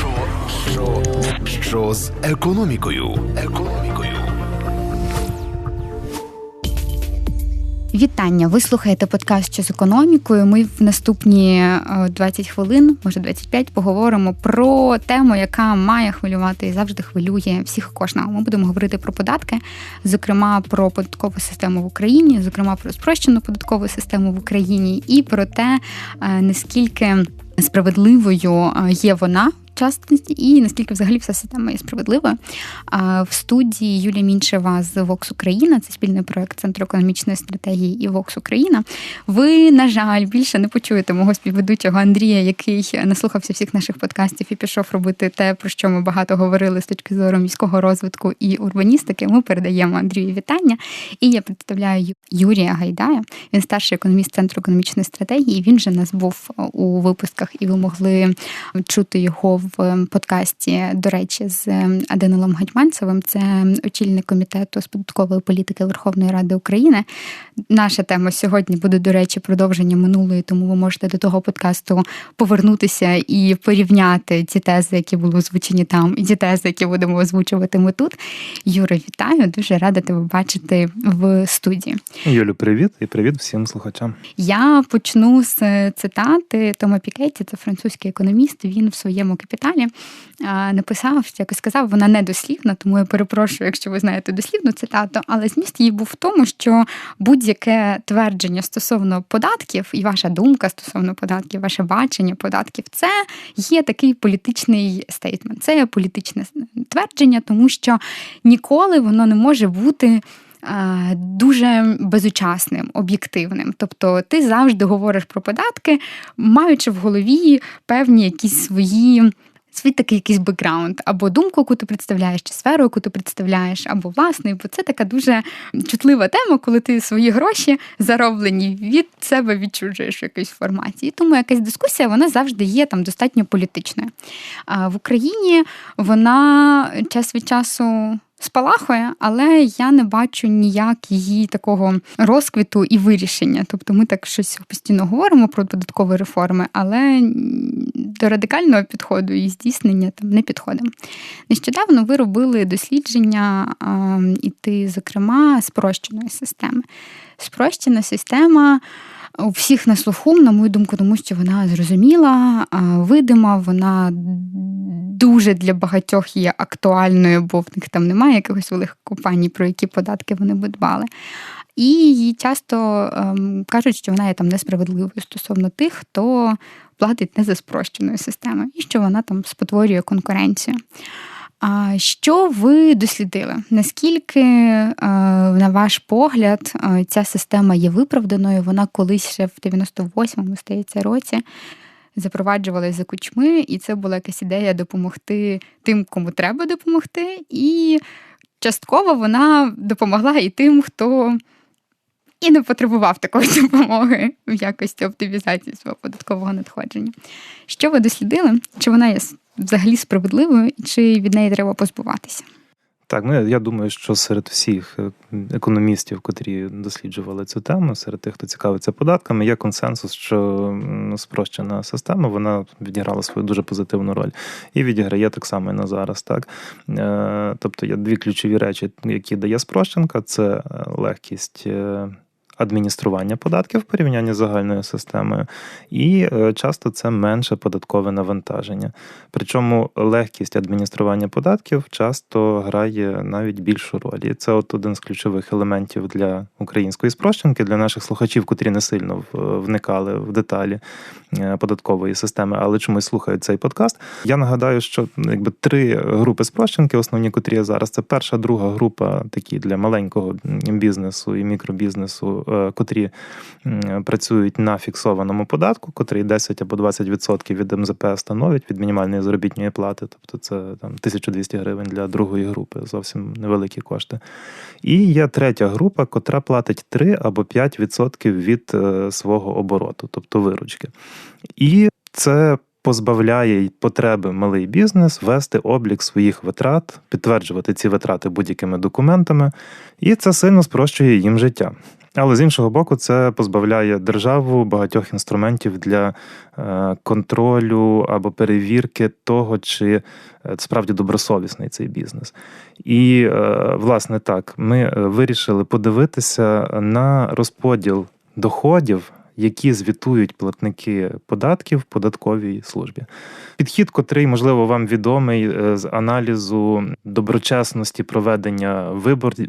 Що, що, що з економікою? Економікою. Вітання! Ви слухаєте подкаст «Що з економікою. Ми в наступні е, 20 хвилин, може 25, поговоримо про тему, яка має хвилювати і завжди хвилює всіх кожного. Ми будемо говорити про податки, зокрема про податкову систему в Україні, зокрема про спрощену податкову систему в Україні, і про те, е, наскільки справедливою є вона частності і наскільки взагалі вся система є справедливою. В студії Юлія Міншева з Vox Україна, це спільний проект Центру економічної стратегії і Vox Україна. Ви, на жаль, більше не почуєте мого співведучого Андрія, який наслухався всіх наших подкастів і пішов робити те, про що ми багато говорили з точки зору міського розвитку і урбаністики. Ми передаємо Андрію вітання. І я представляю Юрія Гайдая. Він старший економіст Центру економічної стратегії. Він же нас був у випусках, і ви могли чути його в подкасті, до речі, з Аденилом Гетьманцевим, це очільник комітету з податкової політики Верховної Ради України. Наша тема сьогодні буде, до речі, продовження минулої, тому ви можете до того подкасту повернутися і порівняти ті тези, які були озвучені там, і ті тези, які будемо озвучувати ми тут. Юра, вітаю! Дуже рада тебе бачити в студії. Юлю, привіт і привіт всім слухачам. Я почну з цитати Тома Пікетті, це французький економіст. Він в своєму капіталі написав, якось сказав, вона не дослівна, тому я перепрошую, якщо ви знаєте дослівну цитату, але зміст її був в тому, що будь-яке твердження стосовно податків, і ваша думка стосовно податків, ваше бачення податків, це є такий політичний стейтмент, це є політичне твердження, тому що ніколи воно не може бути. Дуже безучасним, об'єктивним. Тобто ти завжди говориш про податки, маючи в голові певні якісь свої. Свій такий якийсь бекграунд, або думку, яку ти представляєш, чи сферу, яку ти представляєш, або власний, бо це така дуже чутлива тема, коли ти свої гроші зароблені від себе відчужуєш в якійсь форматі. І тому якась дискусія вона завжди є там достатньо політичною. А в Україні вона час від часу спалахує, але я не бачу ніяк її такого розквіту і вирішення. Тобто ми так щось постійно говоримо про податкові реформи, але до радикального підходу і здійснення там не підходимо. Нещодавно ви робили дослідження і ти, зокрема, спрощеної системи. Спрощена система у всіх на слуху, на мою думку, тому що вона зрозуміла, видима, вона дуже для багатьох є актуальною, бо в них там немає якихось великих компаній, про які податки вони би дбали. І її часто ем, кажуть, що вона є там несправедливою стосовно тих, хто платить не за спрощеною системою, і що вона там спотворює конкуренцію. А що ви дослідили? Наскільки, е, на ваш погляд, е, ця система є виправданою? Вона колись ще в 98-му здається році запроваджувалась за кучми, і це була якась ідея допомогти тим, кому треба допомогти, і частково вона допомогла і тим, хто і не потребував такої допомоги в якості оптимізації свого податкового надходження. Що ви дослідили? Чи вона є взагалі справедливою, і чи від неї треба позбуватися? Так, ну я думаю, що серед всіх е, економістів, котрі досліджували цю тему, серед тих, хто цікавиться податками, є консенсус, що спрощена система вона відіграла свою дуже позитивну роль і відіграє так само і на зараз. Так? Е, тобто є дві ключові речі, які дає спрощенка: це е, легкість адміністрування податків в порівнянні з загальною системою, і е, часто це менше податкове навантаження. Причому легкість адміністрування податків часто грає навіть більшу роль. І це от один з ключових елементів для української спрощенки, для наших слухачів, котрі не сильно вникали в деталі е, податкової системи, але чомусь слухають цей подкаст. Я нагадаю, що якби три групи спрощенки, основні, котрі є зараз, це перша, друга група, такі для маленького бізнесу і мікробізнесу. Е, котрі працюють на фіксованому податку, котрий 10 або 20% від МЗП становить від мінімальної заробітної плати, тобто це там 1200 гривень для другої групи, зовсім невеликі кошти. І є третя група, котра платить 3 або 5% від е, свого обороту, тобто виручки. І це позбавляє потреби малий бізнес вести облік своїх витрат, підтверджувати ці витрати будь-якими документами, і це сильно спрощує їм життя. Але з іншого боку, це позбавляє державу багатьох інструментів для е, контролю або перевірки того, чи е, справді добросовісний цей бізнес. І, е, власне, так, ми вирішили подивитися на розподіл доходів які звітують платники податків в податковій службі. Підхід, котрий, можливо, вам відомий е, з аналізу доброчесності проведення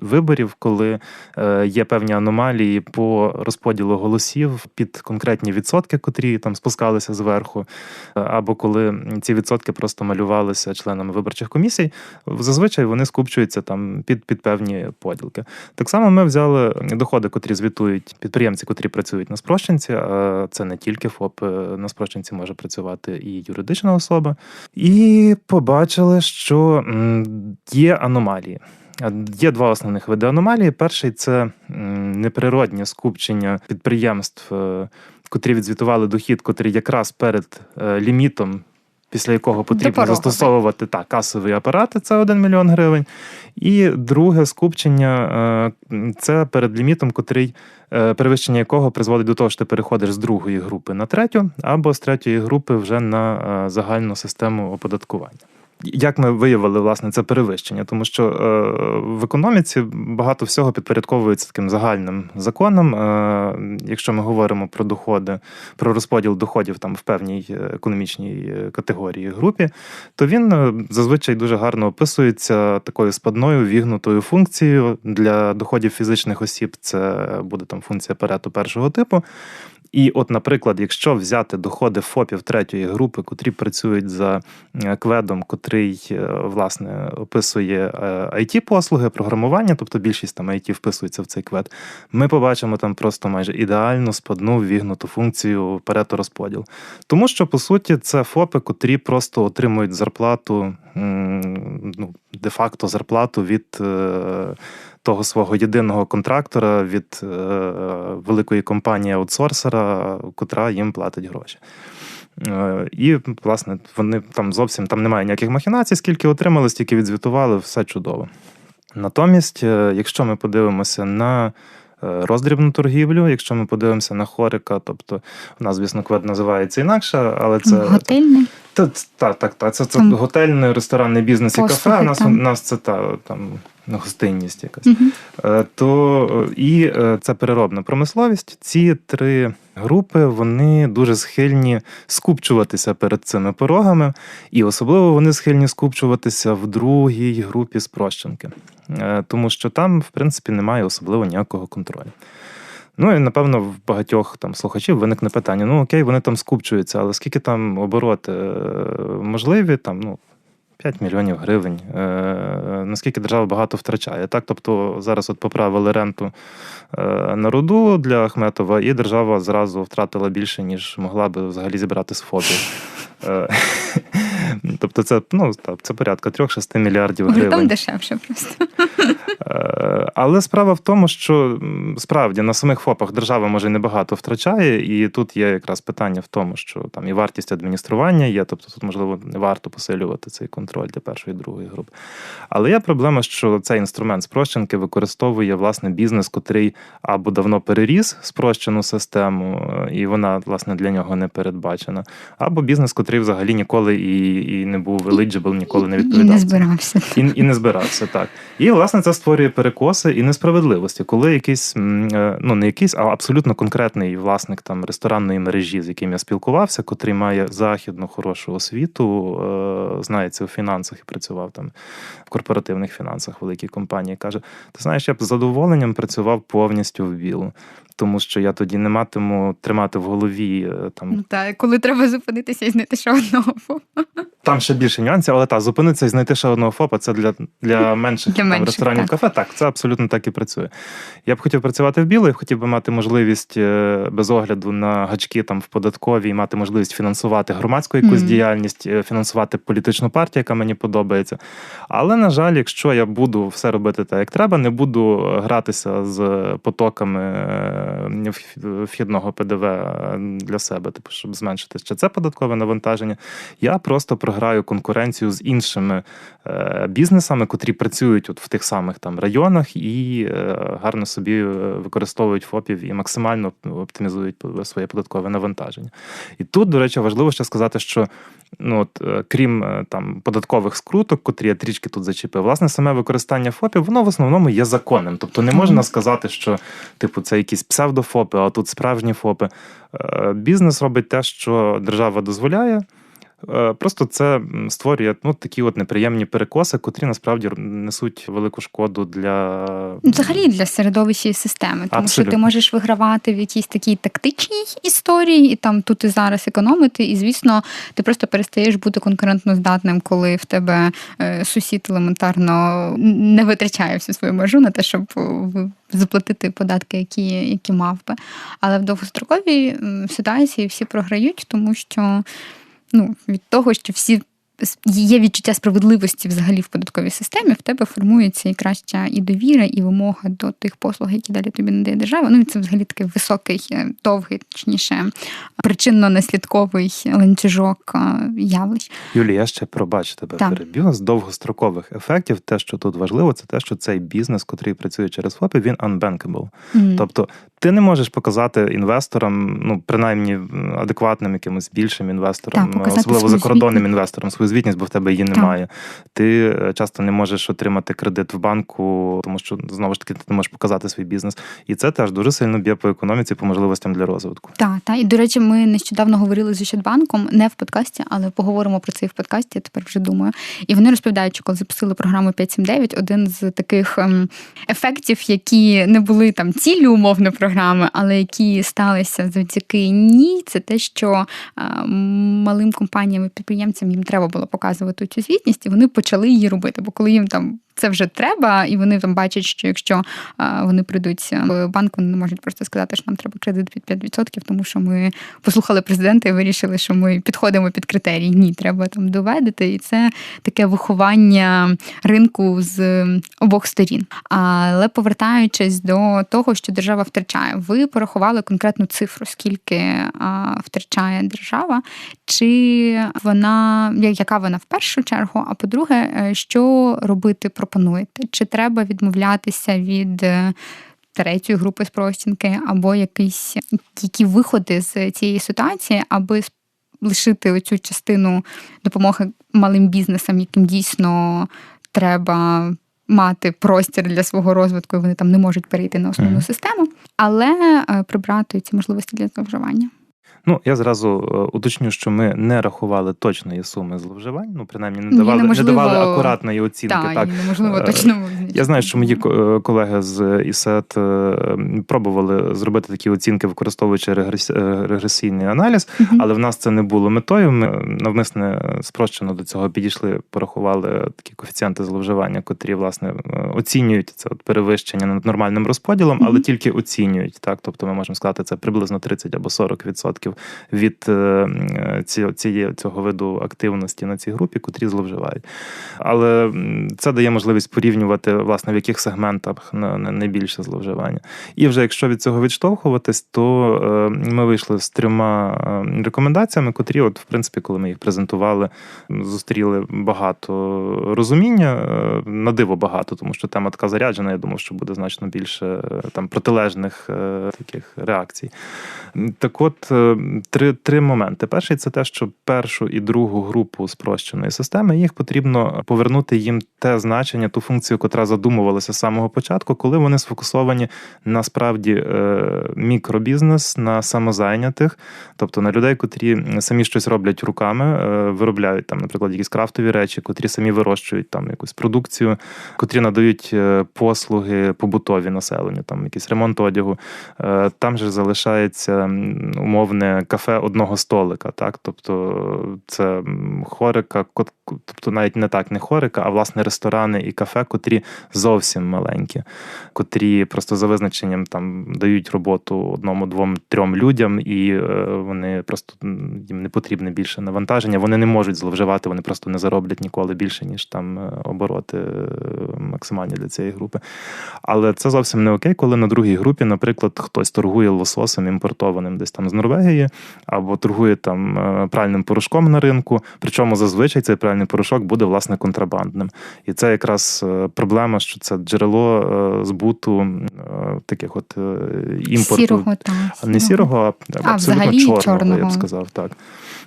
виборів, коли е, є певні аномалії по розподілу голосів під конкретні відсотки, котрі там спускалися зверху, е, або коли ці відсотки просто малювалися членами виборчих комісій, зазвичай вони скупчуються там під під певні поділки. Так само ми взяли доходи, котрі звітують підприємці, котрі працюють на спрощенні, спрощенці, це не тільки ФОП е, на спрощенці може працювати і юридична особа. І побачили, що є аномалії. Є два основних види аномалії. Перший це неприроднє скупчення підприємств, е, котрі відзвітували дохід, котрий якраз перед е, лімітом. Після якого потрібно застосовувати так, касові апарати, це 1 мільйон гривень. І друге скупчення це перед лімітом, котрий Е, перевищення якого призводить до того, що ти переходиш з другої групи на третю, або з третьої групи вже на е, загальну систему оподаткування. Як ми виявили власне це перевищення, тому що е, в економіці багато всього підпорядковується таким загальним законом. Е, Якщо ми говоримо про доходи, про розподіл доходів там в певній економічній категорії групі, то він е, зазвичай дуже гарно описується такою спадною вігнутою функцією для доходів фізичних осіб. Це буде там функція перету першого типу. І, от, наприклад, якщо взяти доходи ФОПів третьої групи, котрі працюють за е, кведом, котрий е, власне описує it е, послуги програмування, тобто більшість там IT вписується в цей квед, ми побачимо там просто майже ідеальну спадну вігнуту функцію переторозподіл. Тому що, по суті, це ФОПи, котрі просто отримують зарплату, ну, де-факто зарплату від того свого єдиного контрактора від е, великої компанії аутсорсера, котра їм платить гроші. Е, і, власне, вони там зовсім там немає ніяких махінацій, скільки отримали, стільки відзвітували, все чудово. Натомість, е, якщо ми подивимося на роздрібну торгівлю, якщо ми подивимося на хорика, тобто нас, звісно, квед називається інакше, але це готельний. Так, так, так. Це, це готельний, ресторанний бізнес і кафе. У нас у нас це та там гостинність якась. Угу. То і е, це переробна промисловість. Ці три групи вони дуже схильні скупчуватися перед цими порогами, і особливо вони схильні скупчуватися в другій групі спрощенки, е, тому що там, в принципі, немає особливо ніякого контролю. Ну і напевно в багатьох там слухачів виникне питання: ну окей, вони там скупчуються, але скільки там обороти можливі, там, ну. 5 мільйонів гривень. Е, Наскільки держава багато втрачає. Так, тобто зараз от поправили ренту е, на руду для Ахметова, і держава зразу втратила більше, ніж могла би взагалі зібрати з ФОПів. Е, тобто, це ну, це порядка 3-6 мільярдів гривень. Там дешевше просто. Е, але справа в тому, що справді на самих ФОПах держава може небагато втрачає, і тут є якраз питання в тому, що там і вартість адміністрування є, тобто тут, можливо, не варто посилювати цей контроль для першої і другої групи. Але є проблема, що цей інструмент спрощенки використовує власне бізнес, котрий або давно переріс спрощену систему, і вона власне для нього не передбачена, або бізнес, котрий взагалі ніколи і і не був eligible, ніколи не відповідав. І не збирався. І, і не збирався, так. І власне це створює перекоси і несправедливості, коли якийсь е, ну не якийсь, а абсолютно конкретний власник там ресторанної мережі, з яким я спілкувався, котрий має західну хорошу освіту, е, знається у фінансах і працював там в корпоративних фінансах великій компанії. Каже: Ти знаєш, я б з задоволенням працював повністю в білу. Тому що я тоді не матиму тримати в голові е, там. Ну, так, коли треба зупинитися і знайти ще одного. ФОПа. там ще більше нюансів, але так, зупинитися і знайти ще одного ФОПа це для для менших, для там, менших ресторанів так. кафе. Так, це абсолютно так і працює. Я б хотів працювати в біло, я б хотів би мати можливість е, без огляду на гачки там в податковій, мати можливість фінансувати громадську якусь Мгм. діяльність, е, фінансувати політичну партію, яка мені подобається. Але, на жаль, якщо я буду все робити так, як треба, не буду гратися з потоками вхідного ПДВ для себе, типу, щоб зменшити ще це податкове навантаження, я просто програю конкуренцію з іншими е, бізнесами, котрі працюють от в тих самих там районах і е, гарно собі е, використовують ФОПів і максимально оптимізують своє податкове навантаження. І тут, до речі, важливо ще сказати, що ну от е, крім е, там податкових скруток, котрі я трішки тут зачепив, власне, саме використання ФОПів, воно в основному є законним. Тобто не можна сказати, що типу це якісь псевдофопи, а тут справжні ФОПи. Е, Бізнес робить те, що держава дозволяє. Е, Просто це створює ну, такі от неприємні перекоси, котрі насправді несуть велику шкоду для Ну, Взагалі для середовища і системи, тому що ти можеш вигравати в якійсь такій тактичній історії, і там тут і зараз економити. І звісно, ти просто перестаєш бути конкурентно здатним, коли в тебе е, сусід елементарно не витрачає всю свою маржу на те, щоб е, заплатити податки, які, які мав би. Але в довгостроковій ситуації всі програють, тому що ну, від того, що всі. Є відчуття справедливості взагалі в податковій системі, в тебе формується і краща і довіра, і вимога до тих послуг, які далі тобі надає держава. Ну і це взагалі такий високий, е, довгий, точніше, причинно-наслідковий ланцюжок е, явищ. Юлія, я ще пробач тебе Так. перебігла з довгострокових ефектів. Те, що тут важливо, це те, що цей бізнес, котрий працює через ФОПи, він unbankable. Мгм. Тобто ти не можеш показати інвесторам, ну принаймні адекватним якимось більшим інвесторам, Так, особливо закордонним звітність. інвесторам, свою звітність, бо в тебе її немає. Ти е, часто не можеш отримати кредит в банку, тому що знову ж таки ти не можеш показати свій бізнес. І це теж дуже сильно б'є по економіці, по можливостям для розвитку. Так, та і до речі, ми нещодавно говорили з Ощадбанком, не в подкасті, але поговоримо про це і в подкасті. Я тепер вже думаю. І вони розповідають, що коли запустили програму 579, один з таких ем, ефектів, які не були там цілі умовно програми, але які сталися завдяки ній, це те, що е, малим компаніям і підприємцям їм треба було показувати цю звітність, і вони почали її робити. Бо коли їм там це вже треба, і вони там бачать, що якщо вони прийдуть в банк, вони не можуть просто сказати, що нам треба кредит під 5%, тому що ми послухали президента і вирішили, що ми підходимо під критерії. Ні, треба там доведити. І це таке виховання ринку з обох сторін. Але повертаючись до того, що держава втрачає, ви порахували конкретну цифру, скільки втрачає держава, чи вона яка вона в першу чергу? А по-друге, е, що робити пропонуєте? Чи треба відмовлятися від е, третьої групи спростінки, або якісь які виходи з цієї ситуації, аби лишити оцю частину допомоги малим бізнесам, яким дійсно треба. Мати простір для свого розвитку, і вони там не можуть перейти на основну Мгм. систему, але е, прибрати ці можливості для зловживання. Ну, я зразу е, уточню, що ми не рахували точної суми зловживань. Ну, принаймні, не давали, не давали акуратної оцінки. Так, так. неможливо Е, точно. Я знаю, що мої е, колеги з ІСЕТ пробували зробити такі оцінки, використовуючи регресійний аналіз, Мгм. але в нас це не було метою. Ми навмисне спрощено до цього підійшли, порахували такі коефіцієнти зловживання, котрі власне оцінюють це от перевищення над нормальним розподілом, але Мгм. тільки оцінюють. Так, тобто ми можемо сказати, це приблизно 30 або 40 відсотків від е, цієї цього виду активності на цій групі, котрі зловживають. Але це дає можливість порівнювати, власне, в яких сегментах на- на- найбільше зловживання. І вже якщо від цього відштовхуватись, то е, ми вийшли з трьома е, рекомендаціями, котрі, от, в принципі, коли ми їх презентували, зустріли багато розуміння, е, на диво багато, тому що тема така заряджена. Я думав, що буде значно більше е, там протилежних е, таких реакцій. Так от, е, три, три моменти. Перший це те, що першу і другу групу спрощеної системи їх потрібно повернути їм те значення, ту функцію, котра задумувалася з самого початку, коли вони сфокусовані на справді е, мікробізнес, на самозайнятих, тобто на людей, котрі самі щось роблять руками, е, виробляють там, наприклад, якісь крафтові речі, котрі самі вирощують там якусь продукцію, котрі надають е, послуги побутові населенню, там якийсь ремонт одягу. Там же залишається умовне кафе одного столика, так, тобто це хорика, тобто навіть не так, не хорика, а власне ресторани і кафе, котрі зовсім маленькі, котрі просто за визначенням там дають роботу одному, двом, трьом людям, і е, вони просто їм не потрібне більше навантаження. Вони не можуть зловживати, вони просто не зароблять ніколи більше, ніж там е, обороти е, максимальні для цієї групи. Але це зовсім не окей, коли на другій групі, наприклад, хтось торгує лососом імпортованим десь там з Норвегії, або торгує там пральним порошком на ринку. Причому зазвичай цей пральний порошок буде власне контрабандним. І це якраз проблема, що це джерело збуту таких от імпорту. Сірого, там. Не сірого, а, а абсолютно чорного, чорного, я б сказав. так.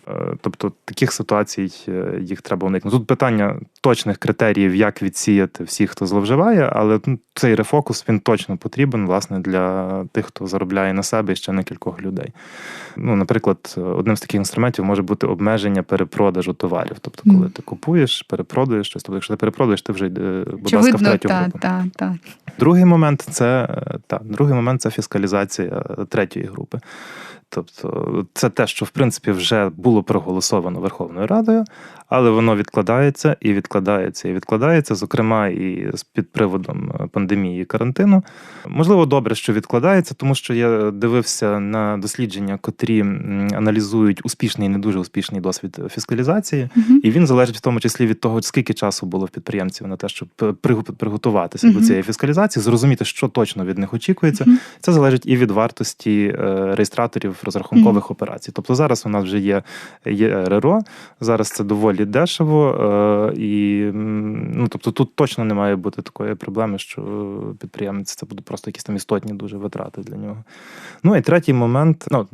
Е, тобто таких ситуацій е, їх треба уникнути. Тут питання точних критеріїв, як відсіяти всіх, хто зловживає, але ну, цей рефокус він точно потрібен власне для тих, хто заробляє на себе і ще не кількох людей. Ну, Наприклад, одним з таких інструментів може бути обмеження перепродажу товарів. Тобто, коли ти купуєш, перепродаєш щось, тобто, якщо ти перепродаєш, ти вже йде, будь ласка, в третю та, групу. Та, та. Другий момент це та, другий момент це фіскалізація третьої групи. Тобто це те, що в принципі вже було проголосовано Верховною Радою, але воно відкладається і відкладається і відкладається, зокрема і під приводом пандемії і карантину. Можливо, добре, що відкладається, тому що я дивився на дослідження, котрі аналізують успішний і не дуже успішний досвід фіскалізації, uh і він залежить в тому числі від того, скільки часу було в підприємців на те, щоб приготуватися uh до цієї фіскалізації, зрозуміти, що точно від них очікується. uh Це залежить і від вартості е, реєстраторів розрахункових операцій. Тобто зараз у нас вже є є РРО, зараз це доволі дешево, е, і ну тобто тут точно не має бути такої проблеми, що підприємець це буде просто якісь там істотні дуже витрати для нього. Ну і третій момент, ну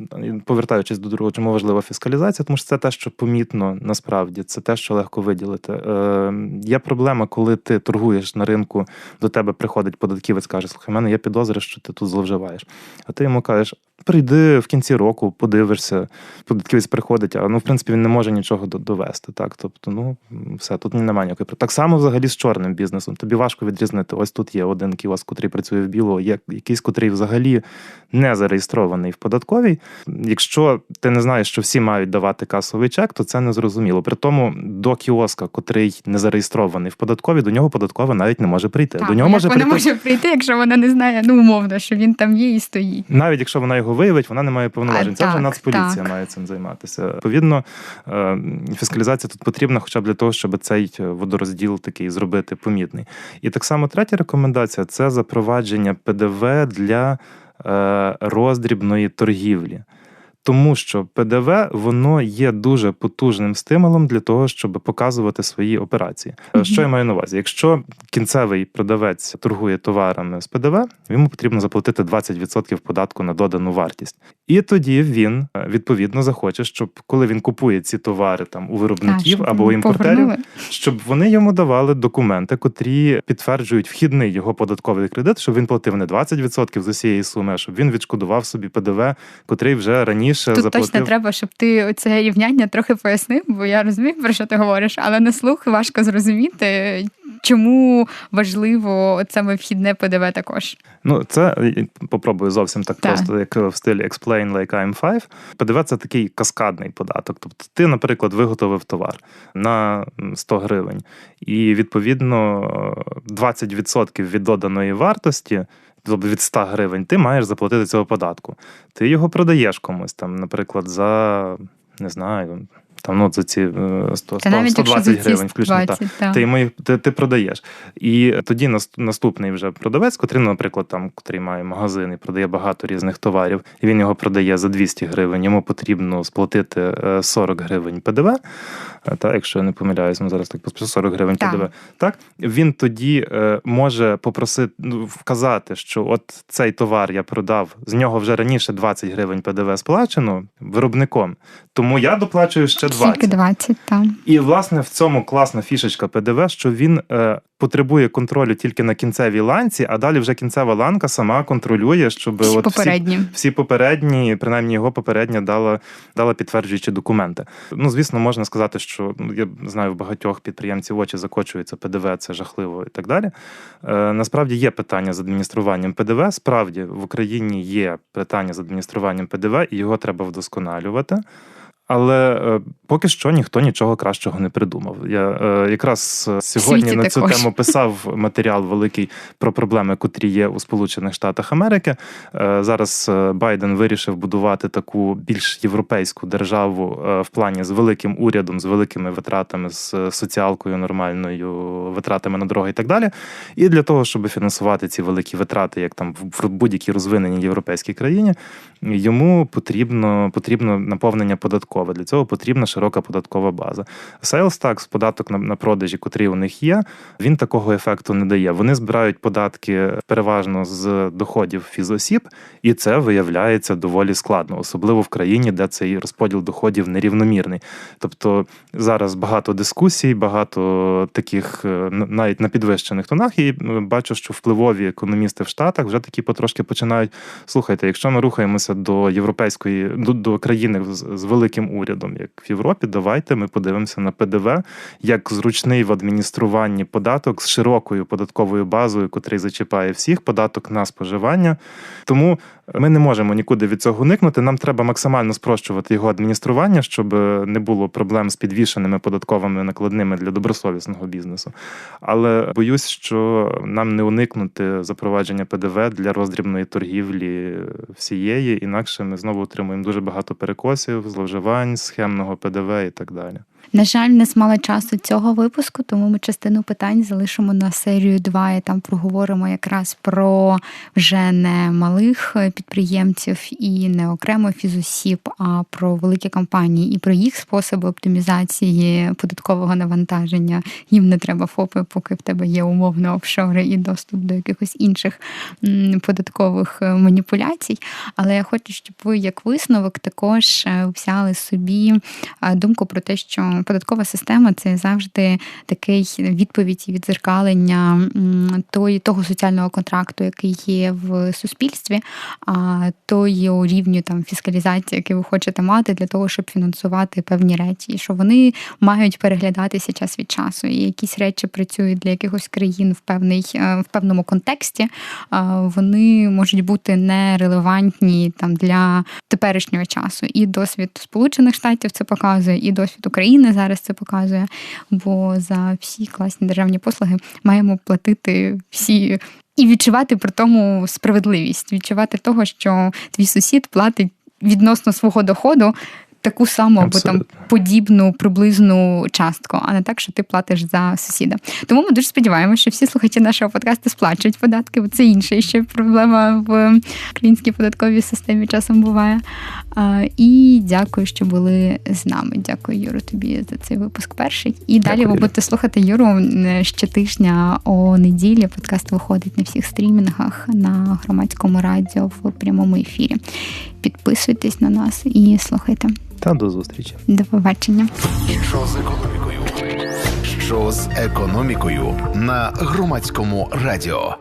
повертаючись до другого, чому важлива фіскалізація, тому що це те, що помітно насправді, це те, що легко виділити. Е, Є проблема, коли ти торгуєш на ринку, до тебе приходить податківець, каже, слухай, в мене є підозри, що ти тут зловживаєш. А ти йому кажеш, прийди в кінці року, подивишся, податківець приходить, а ну, в принципі, він не може нічого довести. Так, тобто, ну все, тут немає ніякої Так само взагалі з чорним бізнесом. Тобі важко відрізнити. Ось тут є один кіоск, котрий працює в біло, є якийсь, котрий взагалі не зареєстрований в податковій. Якщо ти не знаєш, що всі мають давати касовий чек, то це не зрозуміло. При тому до кіоска, котрий не зареєстрований в податковій, до нього податкова навіть не може прийти. Так, до нього може вона прийти... може прийти, якщо вона не знає, ну умовно, що він там є і стоїть. Навіть якщо вона його виявить, вона не має повноважень. Це вже Нацполіція так. має цим займатися. Відповідно, е, фіскалізація тут потрібна, хоча б для того, щоб цей водорозділ такий зробити помітний. І так само третя рекомендація це запровадження ПДВ для е, роздрібної торгівлі. Тому що ПДВ воно є дуже потужним стимулом для того, щоб показувати свої операції. Mm-hmm. Що я маю на увазі? Якщо кінцевий продавець торгує товарами з ПДВ, йому потрібно заплатити 20% податку на додану вартість. І тоді він е, відповідно захоче, щоб коли він купує ці товари там у виробників а, або у імпортерів, повернули. щоб вони йому давали документи, котрі підтверджують вхідний його податковий кредит, щоб він платив не 20% з усієї суми, а щоб він відшкодував собі ПДВ, котрий вже раніше раніше Тут заплатив... точно треба, щоб ти це рівняння трохи пояснив, бо я розумію, про що ти говориш, але на слух важко зрозуміти, чому важливо саме вхідне ПДВ також. Ну, це попробую зовсім так, так просто, як в стилі Explain like I'm five. ПДВ це такий каскадний податок. Тобто, ти, наприклад, виготовив товар на 100 гривень, і відповідно 20% від доданої вартості від 100 гривень, ти маєш заплатити цього податку. Ти його продаєш комусь, там, наприклад, за не знаю там ну, за ці 100, 100 120 гривень, включно 20, та. Ти, йому, ти ти продаєш. І тоді наступний вже продавець, котрий, наприклад, там, котрий має магазин і продає багато різних товарів, і він його продає за 200 гривень, йому потрібно сплатити 40 е, гривень ПДВ. Е, та, якщо я не помиляюсь, ми зараз так поспішу 40 гривень так. ПДВ. Так, він тоді е, може попросити ну, вказати, що от цей товар я продав, з нього вже раніше 20 гривень ПДВ сплачено виробником, тому я доплачую ще 20. Тільки 20, так. І власне в цьому класна фішечка ПДВ, що він е, потребує контролю тільки на кінцевій ланці, а далі вже кінцева ланка сама контролює, щоб Всі от попередні. Всі, всі попередні, принаймні його попередня дала дала підтверджуючі документи. Ну звісно, можна сказати, що ну я знаю, в багатьох підприємців очі закочуються ПДВ, це жахливо і так далі. Е, Насправді є питання з адмініструванням ПДВ. Справді в Україні є питання з адмініструванням ПДВ, і його треба вдосконалювати. Але е, поки що ніхто нічого кращого не придумав. Я е, якраз е, сьогодні на цю також. тему писав матеріал великий про проблеми, котрі є у Сполучених Штатах Америки. Е, зараз е, Байден вирішив будувати таку більш європейську державу е, в плані з великим урядом, з великими витратами, з соціалкою нормальною, витратами на дороги і так далі. І для того, щоб фінансувати ці великі витрати, як там в будь-якій розвиненій європейській країні, йому потрібно потрібно наповнення податкове. Для цього потрібна широка податкова база. Sales tax, податок на, на продажі, котрий у них є, він такого ефекту не дає. Вони збирають податки переважно з доходів фізосіб, і це виявляється доволі складно, особливо в країні, де цей розподіл доходів нерівномірний. Тобто зараз багато дискусій, багато таких е, навіть на підвищених тонах, і е, бачу, що впливові економісти в Штатах вже такі потрошки починають слухайте, якщо ми рухаємося до європейської до, до країни з, з великим урядом, як в Європі, давайте ми подивимося на ПДВ як зручний в адмініструванні податок з широкою податковою базою, котрий зачіпає всіх, податок на споживання. Тому ми не можемо нікуди від цього уникнути. Нам треба максимально спрощувати його адміністрування, щоб не було проблем з підвішеними податковими накладними для добросовісного бізнесу. Але боюсь, що нам не уникнути запровадження ПДВ для роздрібної торгівлі всієї, інакше ми знову отримуємо дуже багато перекосів, зловживань, схемного ПДВ і так далі. На жаль, не мало часу цього випуску, тому ми частину питань залишимо на серію 2 і там проговоримо якраз про вже не малих підприємців і не окремо фізосіб, а про великі компанії і про їх способи оптимізації податкового навантаження. Їм не треба ФОПи, поки в тебе є умовно офшори і доступ до якихось інших податкових е, маніпуляцій. Але я хочу, щоб ви як висновок також е, взяли собі е, думку про те, що податкова система це завжди такий відповідь і відзеркалення той, того соціального контракту, який є в суспільстві, а тої рівню там фіскалізації, який ви хочете мати для того, щоб фінансувати певні речі, і що вони мають переглядатися час від часу. І якісь речі працюють для якихось країн в певний е, в певному контексті, вони можуть бути нерелевантні там для теперішнього часу. І досвід Сполучених Штатів це показує, і досвід України зараз це показує. Бо за всі класні державні послуги маємо платити всі. І відчувати при тому справедливість, відчувати того, що твій сусід платить відносно свого доходу таку саму або там подібну приблизну частку, а не так, що ти платиш за сусіда. Тому ми дуже сподіваємося, що всі слухачі нашого подкасту сплачують податки, бо це інша ще проблема в українській податковій системі часом буває. І дякую, що були з нами. Дякую, Юро, тобі за цей випуск перший. І далі ви будете слухати Юру щотижня о неділі. Подкаст виходить на всіх стрімінгах на громадському радіо в прямому ефірі. Підписуйтесь на нас і слухайте. Та до зустрічі. До побачення. Що з економікою? Що з економікою на громадському радіо?